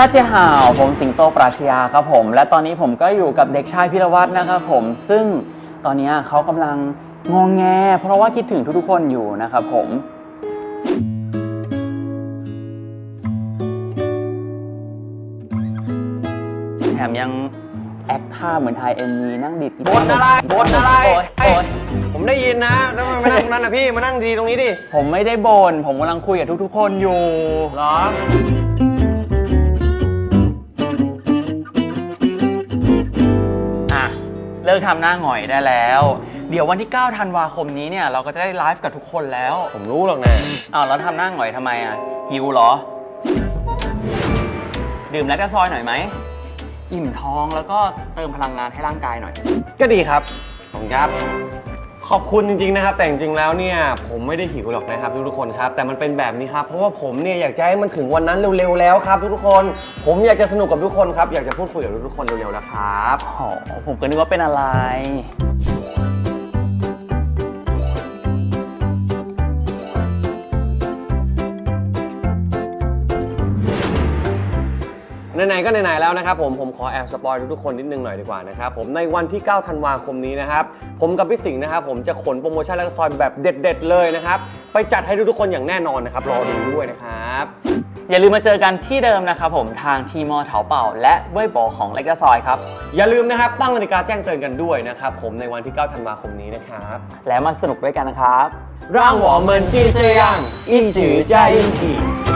ตาเจีหาวผมสิงโตปราชญาครับผม และตอนนี้ผมก็อยู่กับเด็กชายพิรวัตรนะครับผม ซึ่งตอนนี้เขากำลังงองแง เพราะว่าคิดถึงทุกๆคนอยู่นะครับผม แถมยังแอคท่าเหมือนไทยเอ็นมีนั่งดิดบนอะไรบนอะไรผมได้ยินนะแล้วไมมานั่งตรงนั้นนะพี่ มานั่งดีตรงนี้ดิผมไม่ได้บนผมกำลังคุยกับทุกๆ คนอยู่หรอ กทำหน้าหงอยได้แล้ว เดี๋ยววันที่ 9 ธันวาคมนี้เนี่ย เราก็จะได้ไลฟ์กับทุกคนแล้วผมรู้หรอกนะอ้าวแล้วทำหน้าหงอยทำไมอะ หิวเหรอ ดื่มแลคตาซอยหน่อยไหม อิ่มท้องแล้วก็เติมพลังงานให้ร่างกายหน่อย ก็ดีครับผมครับ ขอบคุณจริงๆนะครับ แต่จริงๆแล้วเนี่ยผมไม่ได้หิวหรอกนะครับทุกๆคนครับ แต่มันเป็นแบบนี้ครับ เพราะว่าผมเนี่ยอยากจะให้มันถึงวันนั้นเร็วๆแล้วครับทุกๆคน ผมอยากจะสนุกกับทุกคนครับ อยากจะพูดคุยกับทุกๆคนเร็วๆแล้วครับ อ๋อผมก็นึกว่าเป็นอะไร ไหนๆก็ไหนๆแล้วนะครับผมผมขอแอบสปอยทุกๆคนนิดนึงหน่อยดีกว่านะครับผมในวันที่ 9 ธันวาคมนี้นะครับผมกับพี่สิงห์นะครับผมจะขนโปรโมชั่นและก็ซอยแบบเด็ด ๆ เลยนะครับไปจัดให้ทุกๆคนอย่างแน่นอนนะครับรอดูด้วยนะครับอย่าลืมมาเจอกันที่เดิมนะครับผมทางทีมอเถาเป่า และเว่ยบอของไลกาซอยครับอย่าลืมนะครับตั้งนาฬิกาแจ้งเตือนกันด้วยนะครับผมในวันที่ 9 ธันวาคมนี้นะครับและมาสนุกด้วยกันนะครับร่างหวอเมินจีนเซียงอินจือจ้าอินจี